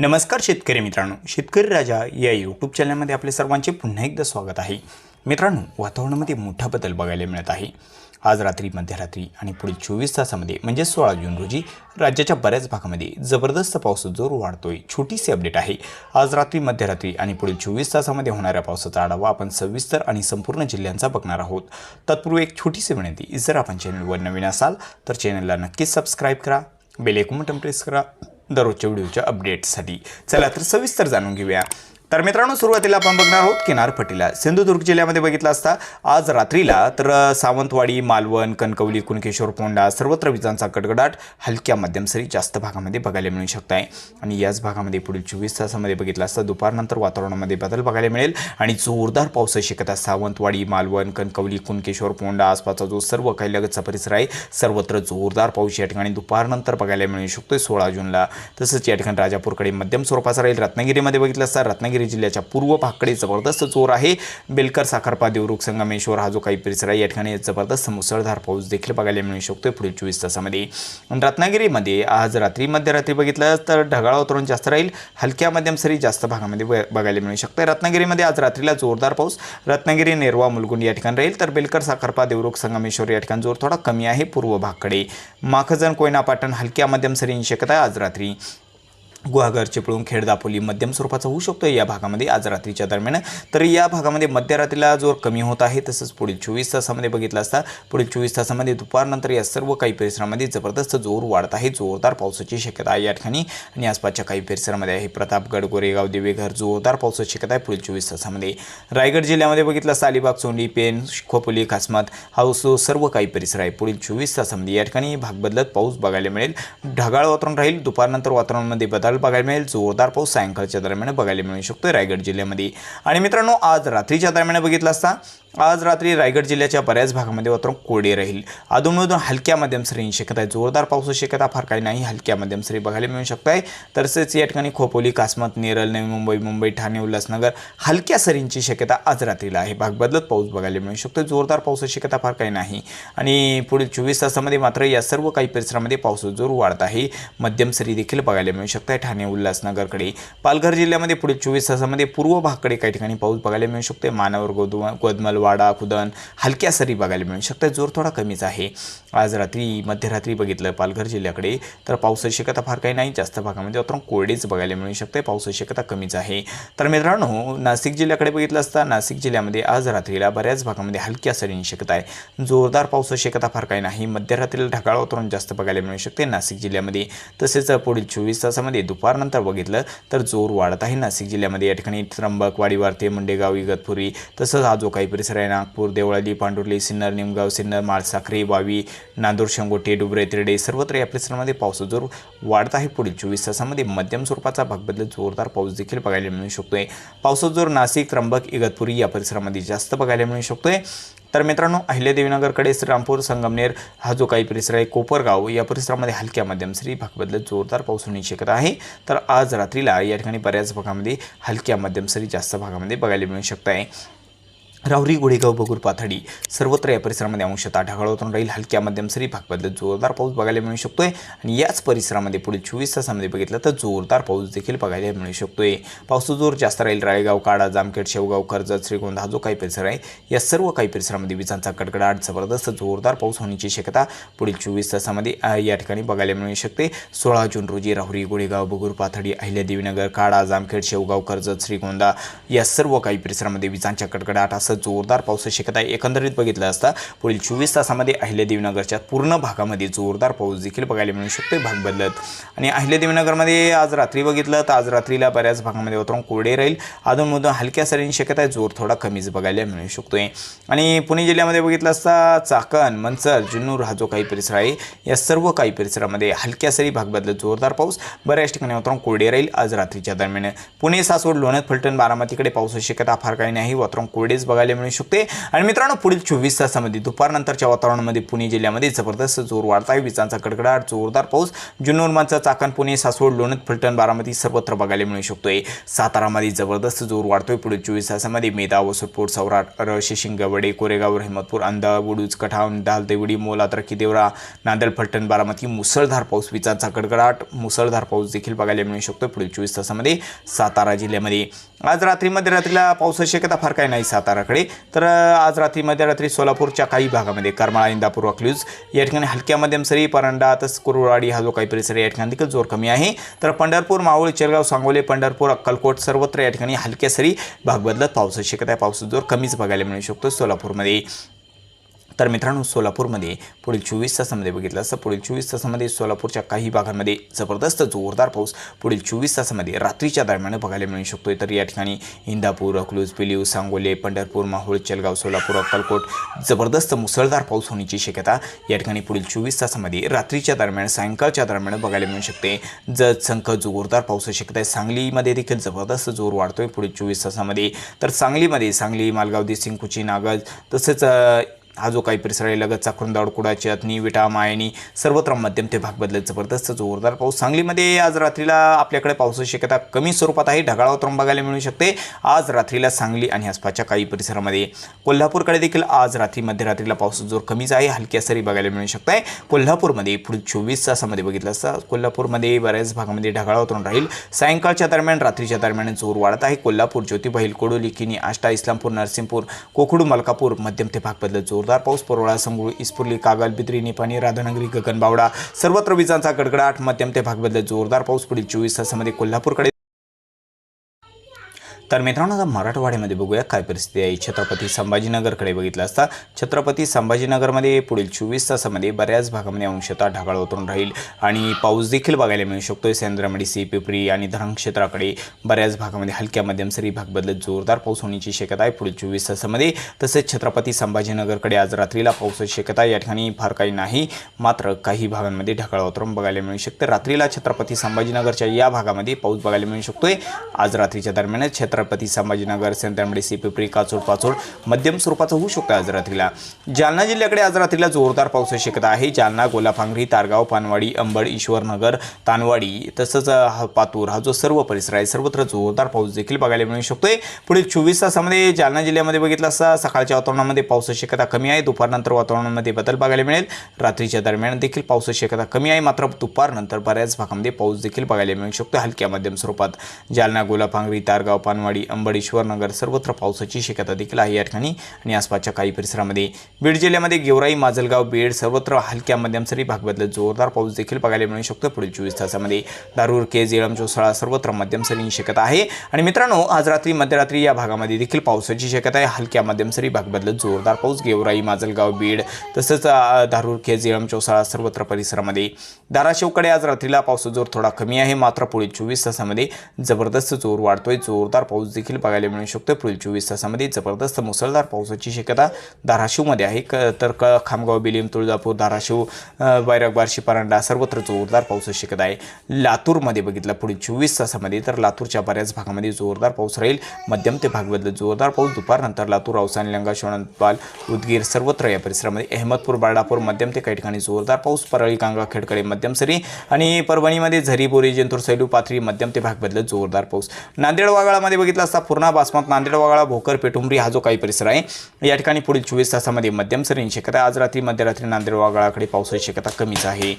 नमस्कार शेतकरी मित्रांनो. शेतकरी राजा या यूट्यूब चॅनलमध्ये आपले सर्वांचे पुन्हा एकदा स्वागत आहे. मित्रांनो वातावरणामध्ये मोठा बदल बघायला मिळत आहे. आज रात्री मध्यरात्री आणि पुढील चोवीस तासामध्ये म्हणजे सोळा जून रोजी राज्याच्या बऱ्याच भागामध्ये जबरदस्त पाऊस जोर वाढतोय. छोटीशी अपडेट आहे. आज रात्री मध्यरात्री आणि पुढील चोवीस तासामध्ये होणाऱ्या पावसाचा आढावा आपण सविस्तर आणि संपूर्ण जिल्ह्यांचा बघणार आहोत. तत्पूर्वी एक छोटीशी विनंती जर आपण चॅनलवर नवीन असाल तर चॅनलला नक्कीच सबस्क्राईब करा. बेल प्रेस करा. दररोजच्या व्हिडिओच्या अपडेट्ससाठी चला तर सविस्तर जाणून घेऊया. तर मित्रांनो सुरुवातीला आपण बघणार आहोत किनारपट्टीला सिंधुदुर्ग जिल्ह्यामध्ये बघितलं असता आज रात्रीला तर सावंतवाडी मालवण कणकवली कुणकेश्वर पोंडा सर्वत्र विजांचा कडकडाट हलक्या मध्यम सरी जास्त भागामध्ये बघायला मिळू शकत आहे आणि याच भागामध्ये पुढील चोवीस तासामध्ये बघितलं असता दुपारनंतर वातावरणामध्ये बदल बघायला मिळेल. आणि जोरदार पाऊस शिकत सावंतवाडी मालवण कणकवली कुणकेश्वर पोंडा आसपासचा जो सर्व काही लगतचा परिसर आहे सर्वत्र जोरदार पाऊस या ठिकाणी दुपारनंतर बघायला मिळू शकतोय सोळा जूनला. तसंच या ठिकाणी राजापूरकडे मध्यम स्वरूपाचा राहील. रत्नागिरीमध्ये बघितलं असता रत्नागिरी जिल्ह्याच्या पूर्व भाकडे जबरदस्त जोर आहे. बेलकर साखरपा देवरुख संगमेश्वर हा जो काही परिसर आहे या ठिकाणी जबरदस्त मुसळधार पाऊस देखील बघायला मिळू शकतोय पुढील चोवीस तासामध्ये. रत्नागिरीमध्ये आज रात्री मध्यरात्री बघितलं तर ढगाळ वातावरण जास्त राहील. हलक्या मध्यम सरी जास्त भागामध्ये ब- बघायला मिळू शकते रत्नागिरीमध्ये आज रात्रीला जोरदार पाऊस. रत्नागिरी नेरवा मुलगुंड या ठिकाणी राहील. तर बेलकर साखरपा देवरुख संगमेश्वर या ठिकाणी जोर थोडा कमी आहे. पूर्व भागकडे माखजन कोयना पाटण हलक्या मध्यम सरींची शक्यता आहे. आज रात्री गुहागर चिपळूण खेड दापोली मध्यम स्वरूपाचा होऊ शकतो या भागामध्ये आज रात्रीच्या दरम्यान. तर या भागामध्ये मध्यरात्रीला जोर कमी होत आहे. तसंच पुढील चोवीस तासामध्ये बघितलं असता पुढील चोवीस तासामध्ये दुपारनंतर या सर्व काही परिसरामध्ये जबरदस्त जोर वाढत आहे. जोरदार पावसाची शक्यता आहे या ठिकाणी. आणि आसपासच्या काही परिसरामध्ये आहे प्रतापगड गोरेगाव देवेघर जोरदार पावसाची शक्यता आहे पुढील चोवीस तासामध्ये. रायगड जिल्ह्यामध्ये बघितलं असता अलिबाग चोंडी पेन खोपोली खासमत हा हो, सर्व काही परिसर आहे. पुढील चोवीस तासामध्ये या ठिकाणी भाग बदलत पाऊस बघायला मिळेल. ढगाळ वातावरण राहील. दुपारनंतर वातावरणामध्ये बदल बघायला मिळेल. जोरदार पाऊस सायंकाळच्या दरम्यान बघायला मिळू शकतो रायगड जिल्ह्यामध्ये. आणि मित्रांनो आज रात्रीच्या दरम्यान बघितलं असता आज रात्री रायगड जिल्ह्याच्या बऱ्याच भागामध्ये वातावरण कोरडे राहील. अधूनमधून हलक्या मध्यम सरींची शक्यता आहे. जोरदार पावसाची शक्यता फार काही नाही. हलक्या मध्यम सरी बघायला मिळू शकत आहे तसेच या ठिकाणी खोपोली कासमत नेरल नवी मुंबई मुंबई ठाणे उल्हासनगर हलक्या सरींची शक्यता आज रात्रीला आहे. भाग बदलत पाऊस बघायला मिळू शकतो जोरदार पावसाची शक्यता फार काही नाही. आणि पुढील चोवीस तासामध्ये मात्र या सर्व काही परिसरामध्ये पावसाचा जोर वाढत आहे. मध्यम सरी देखील बघायला मिळू शकत आहे ठाणे उल्हासनगरकडे. पालघर जिल्ह्यामध्ये पुढील चोवीस तासामध्ये पूर्व भागकडे काही ठिकाणी पाऊस बघायला मिळू शकते मानवर गोदमा गोदमल वाडा खुदन हलक्या सरी बघायला मिळू शकते जोर थोडा कमीच आहे. आज रात्री मध्यरात्री बघितलं पालघर जिल्ह्याकडे तर पावसाची शक्यता फार काही नाही. जास्त भागामध्ये वातावरण कोरडेच बघायला मिळू शकते. पावसाची शक्यता कमीच आहे. तर मित्रांनो नाशिक जिल्ह्याकडे बघितलं असता नाशिक जिल्ह्यामध्ये आज रात्रीला बऱ्याच भागामध्ये हलक्या सरींची शक्यता आहे. जोरदार पावसाची शक्यता फार काही नाही. मध्यरात्रीला ढगाळ वातावरण जास्त बघायला मिळू शकते नाशिक जिल्ह्यामध्ये. तसेच पुढील चोवीस तासामध्ये दुपारनंतर बघितलं तर जोर वाढत आहे. नाशिक जिल्ह्यामध्ये या ठिकाणी त्र्यंबक वाडीवारते मुंडेगाव इगतपुरी तसंच हा जो काही परिसर आहे नागपूर देवळाली पांडुर्ली सिन्नर निमगाव सिन्नर माळसाखरे वावी नांदूर शंगोटे डुबरे तिरडे सर्वत्र या परिसरामध्ये पावसाचा जोर वाढत आहे. पुढील चोवीस तासामध्ये मध्यम स्वरूपाचा भाग बदलत जोरदार पाऊस देखील बघायला मिळू शकतोय. पावसाचा जोर नाशिक त्र्यंबक इगतपुरी या परिसरामध्ये जास्त बघायला मिळू शकतोय. तर मित्रांनो अहिल्यादेवीनगरकडे श्रीरामपूर संगमनेर हा जो काही परिसर आहे कोपरगाव या परिसरामध्ये हलक्या मध्यम श्री भाग बदलत जोरदार पाऊस होण्याची शक्यता आहे. तर आज रात्रीला या ठिकाणी बऱ्याच भागामध्ये हलक्या मध्यम सरी जास्त भागामध्ये बघायला मिळू शकत आहे राहुरी गोडेगाव बगूर पाथडी सर्वत्र या परिसरामध्ये अंशतः ढगाळ होतून राहील. हलक्या मध्यम सरी भाग बदलत जोरदार पाऊस बघायला मिळू शकतोय आणि याच परिसरामध्ये पुढील चोवीस तासामध्ये बघितलं तर जोरदार पाऊस देखील बघायला मिळू शकतोय. पावसाचा जोर जास्त राहील. राळेगाव काडा जामखेड शेवगाव कर्जत श्रीगोंदा हा जो काही परिसर आहे या सर्व काही परिसरामध्ये विजांचा कडकडाट जबरदस्त जोरदार पाऊस होण्याची शक्यता पुढील चोवीस तासामध्ये या ठिकाणी बघायला मिळू शकते. सोळा जून रोजी राहुरी गोडेगाव बगूर पाथडी अहिल्यादेवीनगर काडा जामखेड शेवगाव कर्जत श्रीगोंदा या सर्व काही परिसरामध्ये विजांच्या कडकडाट असं जोरदार पावसाची शक्यता आहे एकंदरीत बघितलं असता पुढील चोवीस तासामध्ये अहिल्यादेवीनगरच्या पूर्ण भागामध्ये जोरदार पाऊस देखील बघायला मिळू शकतो भाग बदलत. आणि अहिल्यादेवीनगरमध्ये आज रात्री बघितलं तर आज रात्रीला बऱ्याच भागामध्ये वातावरण कोरडे राहील. अधूनमधून हलक्या सरींची शक्यता आहे जोर थोडा कमीच बघायला मिळू शकतोय. आणि पुणे जिल्ह्यामध्ये बघितलं असता चाकण मंचर जुन्नूर हा जो काही परिसर आहे या सर्व काही परिसरामध्ये हलक्या सरी भाग बदलत जोरदार पाऊस. बऱ्याच ठिकाणी वातावरण कोरडे राहील आज रात्रीच्या दरम्यान. पुणे सासवड लोणत फलटण बारामतीकडे पावसाची शक्यता फार काही नाही वातावरण कोरडेच बघायला बघायला मिळू शकते. आणि मित्रांनो पुढील चोवीस तासामध्ये दुपारनंतरच्या वातावरणामध्ये पुणे जिल्ह्यामध्ये जबरदस्त जोर वाढत आहे. विजांचा कडकडाट जोरदार पाऊस जुन्नूरमानचा चाकण पुणे सासवड लोणत फलटण बारामती सर्वत्र बघायला मिळू शकतोय. सातारामध्ये जबरदस्त जोर वाढतोय. पुढील चोवीस तासामध्ये मेधा वसुरपूर सौराट रळशी शिंगवडे कोरेगाव हिमतपूर अंधा बुडूज कठाव डाल देवडी मोल अत्रकी देवरा नांदेड फलटण बारामती मुसळधार पाऊस विजांचा कडकडाट मुसळधार पाऊस देखील बघायला मिळू शकतो पुढील चोवीस तासामध्ये सातारा जिल्ह्यामध्ये. आज रात्री मध्यरात्रीला पावसाची शक्यता फार काही नाही. सातारा साताराकडे तर आज रात्री मध्यरात्री सोलापूरच्या काही भागामध्ये करमाळा इंदापूर अकलूज या ठिकाणी हलक्या मध्यम सरी परांडा तस कुरुवाडी हा जो काही परिसर या ठिकाणी देखील जोर कमी आहे. तर पंढरपूर मावळ चेरगाव सांगोले पंढरपूर अक्कलकोट सर्वत्र या ठिकाणी हलक्या सरी भाग बदलत पावसाची शक्यता आहे. पावसाचा जोर कमीच बघायला मिळू शकतो सोलापूरमध्ये. तर मित्रांनो सोलापूरमध्ये पुढील चोवीस तासामध्ये बघितलं असतं पुढील चोवीस तासामध्ये सोलापूरच्या काही भागांमध्ये जबरदस्त जोरदार पाऊस पुढील चोवीस तासामध्ये रात्रीच्या दरम्यान बघायला मिळू शकतोय. तर या ठिकाणी इंदापूर अकलूज पिलीव सांगोले पंढरपूर माहूळ चलगाव सोलापूर अक्कलकोट जबरदस्त मुसळधार पाऊस होण्याची शक्यता या ठिकाणी पुढील चोवीस तासामध्ये रात्रीच्या दरम्यान सायंकाळच्या दरम्यान बघायला मिळू शकते. जत संख जोरदार पावसाची शक्यता आहे. सांगलीमध्ये देखील जबरदस्त जोर वाढतोय पुढील चोवीस तासामध्ये. तर सांगलीमध्ये सांगली मालगाव देसिंग कुची नागज तसेच हा जो काही परिसर आहे लगतचा खुंदावड कुडाची अतनी विटा मायनी सर्वत्र मध्यम ते भाग बदलत जबरदस्त जोरदार पाऊस सांगलीमध्ये आज रात्रीला आपल्याकडे पावसाची शक्यता कमी स्वरूपात आहे. ढगाळ वातावरण बघायला मिळू शकते. आज रात्रीला सांगली आणि आसपासच्या काही परिसरामध्ये कोल्हापूरकडे देखील आज रात्री मध्यरात्रीला पाऊस जोर कमीच आहे. हलक्या सरी बघायला मिळू शकत आहे कोल्हापूरमध्ये पुढील चोवीस तासामध्ये बघितलं असता कोल्हापूरमध्ये बऱ्याच भागामध्ये ढगाळ वातावरण राहील. सायंकाळच्या दरम्यान रात्रीच्या दरम्यान जोर वाढत आहे. कोल्हापूर ज्योतिबा कोडोली किनी आष्टा इस्लामपूर नरसिंहपूर कोकडू मलकापूर मध्यम ते भाग बदलत जोरदार पाऊस परोळा संगूळ इस्पुर्ली कागल बिद्री निपाणी राधानगरी गगनबावडा सर्वत्र विजांचा गडगडाट मध्यम ते भाग बदलत जोरदार पाऊस पुढील चोवीस तासामध्ये कोल्हापूरकडे तर मित्रांनो आता मराठवाड्यामध्ये बघूया काय परिस्थिती आहे. छत्रपती संभाजीनगरकडे बघितलं असता छत्रपती संभाजीनगरमध्ये पुढील चोवीस तासामध्ये बऱ्याच भागामध्ये अंशतः ढगाळ उतरून राहील आणि पाऊस देखील बघायला मिळू शकतो सेंद्रमडी सी पिपरी आणि धरण क्षेत्राकडे बऱ्याच भागामध्ये हलक्या मध्यम सरी भाग बदलत जोरदार पाऊस होण्याची शक्यता आहे. पुढील चोवीस तासामध्ये तसेच छत्रपती संभाजीनगरकडे आज रात्रीला पावसाची शक्यता आहे. या ठिकाणी फार काही नाही मात्र काही भागांमध्ये ढगाळ वातावरण बघायला मिळू शकते. रात्रीला छत्रपती संभाजीनगरच्या या भागामध्ये पाऊस बघायला मिळू शकतोय. आज रात्रीच्या दरम्यान छत्रपती संभाजीनगर सेंद्रमडी सी पिपरी काचोड पाचोड मध्यम स्वरूपाचा होऊ शकतो आज रात्रीला. जालना जिल्ह्याकडे आज रात्रीला जोरदार पावसाची शक्यता आहे. जालना गोलाफांगरी तारगाव पानवाडी अंबड ईश्वरनगर तानवाडी तसंच पातूर हा जो सर्व परिसर आहे सर्वत्र जोरदार पाऊस देखील बघायला मिळू शकतोय. पुढील चोवीस तासामध्ये जालना जिल्ह्यामध्ये बघितलं असता सकाळच्या वातावरणामध्ये पावसाची शक्यता कमी आहे. दुपारनंतर वातावरणामध्ये बदल बघायला मिळेल. रात्रीच्या दरम्यान देखील पावसाची शक्यता कमी आहे. मात्र दुपारनंतर बऱ्याच भागामध्ये पाऊस देखील बघायला मिळू शकतो हलक्या मध्यम स्वरूपात. जालना गोलाफांगरी तारगाव पानवाडी अंबड ईश्वरनगर सर्वत्र पावसाची शक्यता देखील आहे या ठिकाणी आणि आसपासच्या काही परिसरामध्ये. बीड जिल्ह्यामध्ये गेवराई माजलगाव बीड सर्वत्र हलक्या मध्यम सरी भाग बदलत जोरदार पाऊस देखील बघायला मिळू शकतो पुढील चोवीस तासामध्ये. दारूर केज जेळम चोसळा सर्वत्र मध्यम सरींची शक्यता आहे. आणि मित्रांनो आज रात्री मध्यरात्री या भागामध्ये देखील पावसाची शक्यता आहे. हलक्या मध्यम सरी भाग बदलत जोरदार पाऊस गेवराई माजलगाव बीड तसंच दारूर केज इळम चोसळा सर्वत्र परिसरामध्ये. धाराशिवकडे आज रात्रीला पावसाचा जोर थोडा कमी आहे. मात्र पुढील चोवीस तासामध्ये जबरदस्त जोर वाढतोय. जोरदार पाऊस देखील बघायला मिळू शकतो. पुढील चोवीस तासामध्ये जबरदस्त मुसळधार पावसाची शक्यता धाराशिवमध्ये आहे. क तर क खामगाव बिलिम तुळजापूर धाराशिव अ, बार्शी परांडा सर्वत्र जोरदार पावसाची शक्यता आहे. लातूरमध्ये बघितलं पुढील चोवीस तासामध्ये तर लातूरच्या बऱ्याच भागामध्ये जोरदार पाऊस राहील. मध्यम ते भाग जोरदार पाऊस दुपारनंतर लातूर अवसानी लंगा शोणपाल उदगीर सर्वत्र या परिसरामध्ये अहमदपूर बाळापूर मध्यम ते काही ठिकाणी जोरदार पाऊस परळी कांगा खेडकडे मध्यम सरी आणि परभणीमध्ये झरी बोरी जिंतूर सैलू पाथरी मध्यम ते भाग बदलत जोरदार पाऊस. नांदेड वागाळामध्ये बघितलं असता पूर्णा बासमत नांदेड वगळा भोकर पेटुंबरी हा जो काही परिसर आहे या ठिकाणी पुढील चोवीस तासामध्ये मध्यम सरींची शक्यता आज रात्री मध्यरात्री नांदेड वगळाकडे पावसाची शक्यता कमीच आहे.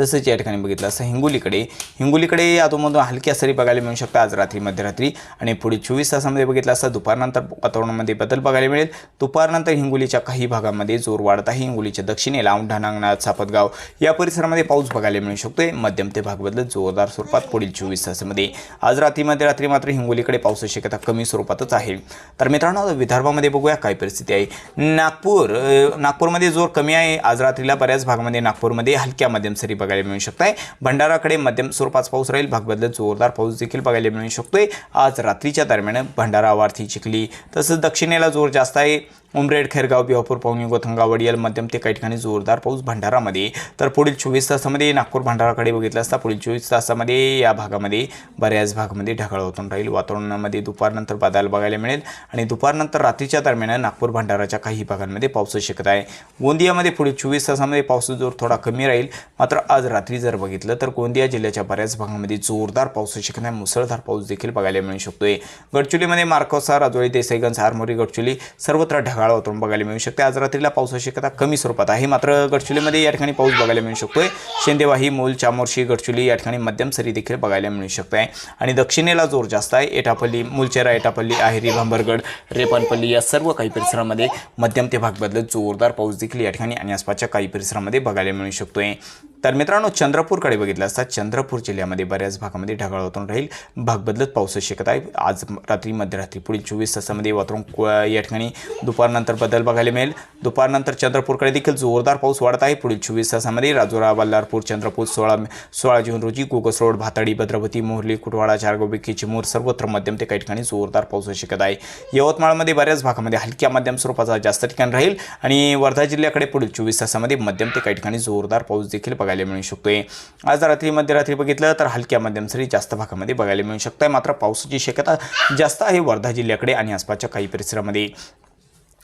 तसंच या ठिकाणी बघितलं असं हिंगोलीकडे. हिंगोलीकडे अधूनमधून हलक्या सरी बघायला मिळू शकतात आज रात्री मध्यरात्री. आणि पुढे चोवीस तासामध्ये बघितलं असता दुपारनंतर वातावरणामध्ये बदल बघायला मिळेल. दुपारनंतर हिंगोलीच्या काही भागामध्ये जोर वाढत आहे. हिंगोलीच्या दक्षिणेला औंढानांगनाथ सापतगाव या परिसरामध्ये पाऊस बघायला मिळू शकतोय. मध्यम ते भाग बदलत जोरदार स्वरूपात पुढील चोवीस तासामध्ये. आज रात्री मध्यरात्री मात्र हिंगोलीकडे पावसाची शक्यता कमी स्वरूपातच आहे. तर मित्रांनो आता विदर्भामध्ये बघूया काय परिस्थिती आहे. नागपूर नागपूरमध्ये जोर कमी आहे. आज रात्रीला बऱ्याच भागामध्ये नागपूरमध्ये हलक्या मध्यम सरी बघायला मिळू शकत आहे भंडाराकडे मध्यम स्वरूपाचा पाऊस राहील. भागबद्दल जोरदार पाऊस देखील बघायला मिळू शकतोय. आज रात्रीच्या दरम्यान भंडारा वार्थी चिखली तसंच दक्षिणेला जोर जास्त आहे. उमरेड खैरगाव बिहापूर पवनी गोथंगा वडियाल मध्यम ते काही ठिकाणी जोरदार पाऊस भंडारामध्ये. तर पुढील चोवीस तासामध्ये नागपूर भंडाराकडे बघितलं असता पुढील चोवीस तासामध्ये या भागामध्ये बऱ्याच भागामध्ये ढगाळ होतून राहील. वातावरणामध्ये दुपारनंतर बदल बघायला मिळेल आणि दुपारनंतर रात्रीच्या दरम्यान नागपूर भंडाराच्या काही भागांमध्ये पाऊस शक्यता आहे. गोंदियामध्ये पुढील चोवीस तासामध्ये पावसाचा जोर थोडा कमी राहील. मात्र आज रात्री जर बघितलं तर गोंदिया जिल्ह्याच्या बऱ्याच भागामध्ये जोरदार पाऊस शक्यता आहे मुसळधार पाऊस देखील बघायला मिळू शकतोय. गडचुलीमध्ये मार्कोसा राजोळी देसाईगंज आरमोरी गडचुली सर्वत्र ढगाळ वातावरण बघायला मिळू शकते. आज रात्रीला पावसाची शक्यता कमी स्वरूपात आहे. मात्र गडचिरोलीमध्ये या ठिकाणी पाऊस बघायला मिळू शकतोय. शेंदेवाही मूल चामोर्शी गडचिरोली या ठिकाणी मध्यम सरी देखील बघायला मिळू शकते आहे आणि दक्षिणेला जोर जास्त आहे. एटापल्ली मुलचेरा एटापल्ली आहेरी भांबरगड रेपानपल्ली या सर्व काही परिसरामध्ये मध्यम ते भाग बदलत जोरदार पाऊस देखील या ठिकाणी आणि आसपासच्या काही परिसरामध्ये बघायला मिळू शकतोय. तर मित्रांनो चंद्रपूरकडे बघितलं असता चंद्रपूर जिल्ह्यामध्ये बऱ्याच भागामध्ये ढगाळ वातावरण राहील. भाग बदलत पावसाची शक्यता आहे. आज रात्री मध्यरात्री पुढील चोवीस तासामध्ये वातावरण या ठिकाणी दुपारनंतर बदल बघायला मिळेल. दुपारनंतर चंद्रपूरकडे देखील जोरदार पाऊस वाढत आहे. पुढील चोवीस तासामध्ये राजुरा बल्लारपूर चंद्रपूर सोळा सोळा जून रोजी गोगस रोड भाताडी भद्रवती मोहर्ली कुटवाडा चारगोबी चिमूर सर्वत्र मध्यम ते काही ठिकाणी जोरदार पावसाची शक्यता आहे. यवतमाळमध्ये बऱ्याच भागामध्ये हलक्या मध्यम स्वरूपाचा जास्त ठिकाण राहील आणि वर्धा जिल्ह्याकडे पुढील चोवीस तासामध्ये मध्यम ते काही ठिकाणी जोरदार पाऊस देखील बघायला मिळू शकतोय. आज रात्री मध्यरात्री बघितलं तर हलक्या मध्यम सरी जास्त भागामध्ये बघायला मिळू शकतं मात्र पावसाची शक्यता जास्त आहे वर्धा जिल्ह्याकडे आणि आसपासच्या काही परिसरामध्ये.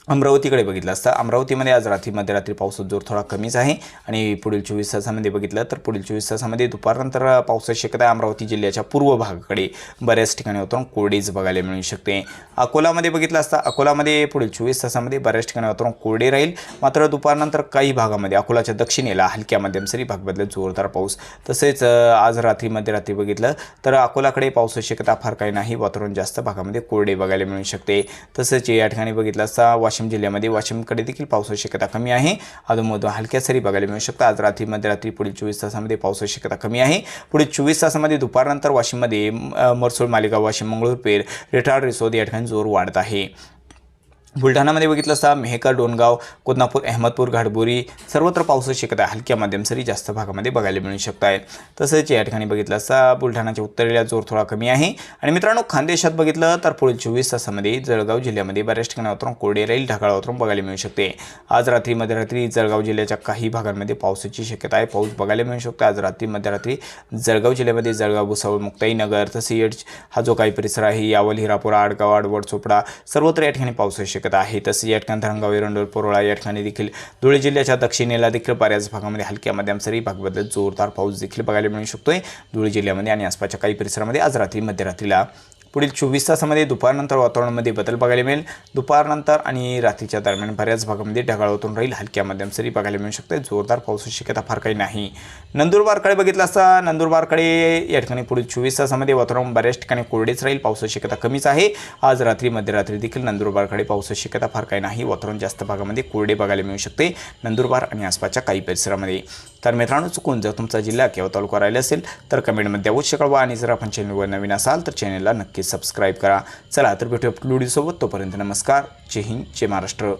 अमरावतीकडे बघितलं असतं. अमरावतीमध्ये आज रात्री मध्यरात्री पावसाचा जोर थोडा कमीच आहे. आणि पुढील चोवीस तासामध्ये बघितलं तर पुढील चोवीस तासामध्ये दुपारनंतर पावसाची शक्यता आहे. अमरावती जिल्ह्याच्या पूर्व भागाकडे बऱ्याच ठिकाणी वातावरण कोरडेच बघायला मिळू शकते. अकोलामध्ये बघितलं असता. अकोलामध्ये पुढील चोवीस तासामध्ये बऱ्याच ठिकाणी वातावरण कोरडे राहील. मात्र दुपारनंतर काही भागामध्ये अकोलाच्या दक्षिणेला हलक्या मध्यम सरी भाग बदलत जोरदार पाऊस. तसेच आज रात्री मध्यरात्री बघितलं तर अकोलाकडे पावसाची शक्यता फार काही नाही. वातावरण जास्त भागामध्ये कोरडे बघायला मिळू शकते. तसेच या ठिकाणी बघितलं असता. वाशिम वाशिम जिल्ह्यामध्ये वाशिमकडे देखील पावसाची शक्यता कमी आहे. अधूनमधून हलक्या सरी बघायला मिळू शकतात. आज रात्री मध्यरात्री पुढील चोवीस तासामध्ये पावसाची शक्यता कमी आहे. पुढील चोवीस तासामध्ये दुपारनंतर वाशिममध्ये मरसूळ मालेगाव वाशिम मंगळूरपेर रेटाड रिसोद या ठिकाणी जोर वाढत आहे. बुलढाणामध्ये बघितलं असता मेहकर डोणगाव कोल्हापूर अहमदपूर घाटबोरी सर्वत्र पावसाची शक्यता आहे. हलक्या मध्यम सरी जास्त भागामध्ये बघायला मिळू शकत आहे तसेच या ठिकाणी बघितलं असता बुलढाणाच्या उत्तरेला जोर थोडा कमी आहे. आणि मित्रांनो खानदेशात बघितलं तर पुढील चोवीस तासामध्ये जळगाव जिल्ह्यामध्ये बऱ्याच ठिकाणी वातावरण कोरडे राहील ढगाळ वातावरण बघायला मिळू शकते. आज रात्री मध्यरात्री जळगाव जिल्ह्याच्या काही भागांमध्ये पावसाची शक्यता आहे. पाऊस बघायला मिळू शकतो. आज रात्री मध्यरात्री जळगाव जिल्ह्यामध्ये जळगाव भुसावळ मुक्ताईनगर तसेच हा जो काही परिसर आहे यावल हिरापुरा आडगाव आडवड चोपडा सर्वत्र या ठिकाणी पावसाची शक्यता आहे. तसेच या ठिकाणी धरणगाव एरंडोल पोरोळा या ठिकाणी देखील धुळे जिल्ह्याच्या दक्षिणेला देखील बऱ्याच भागामध्ये हलक्या मध्यम सरी जोरदार पाऊस देखील बघायला मिळू शकतोय. धुळे जिल्ह्यामध्ये आणि आसपासच्या काही परिसरामध्ये आज रात्री मध्यरात्रीला पुढील चोवीस तासामध्ये दुपारनंतर वातावरणामध्ये बदल बघायला मिळेल. दुपारनंतर आणि रात्रीच्या दरम्यान बऱ्याच भागामध्ये ढगाळ होतून राहील. हलक्या मध्यम सरी बघायला मिळू शकते जोरदार पावसाची शक्यता फार काही नाही. नंदुरबारकडे बघितलं असता नंदुरबारकडे या ठिकाणी पुढील चोवीस तासामध्ये वातावरण बऱ्याच ठिकाणी कोरडेच राहील. पावसाची शक्यता कमीच आहे. आज रात्री मध्यरात्री देखील नंदुरबारकडे पावसाची शक्यता फार काही नाही. वातावरण जास्त भागामध्ये कोरडे बघायला मिळू शकते. नंदुरबार आणि आसपासच्या काही परिसरामध्ये. तर मित्रांनो चुकून जर तुमचा जिल्हा किंवा तालुका राहिला असेल तर कमेंटमध्ये अवश्य कळवा. आणि जर आपण चॅनलवर नवीन असाल तर चॅनलला नक्की सबस्क्राईब करा. चला तर भेटूया व्हिडिओसोबत तोपर्यंत नमस्कार. जय हिंद जय महाराष्ट्र.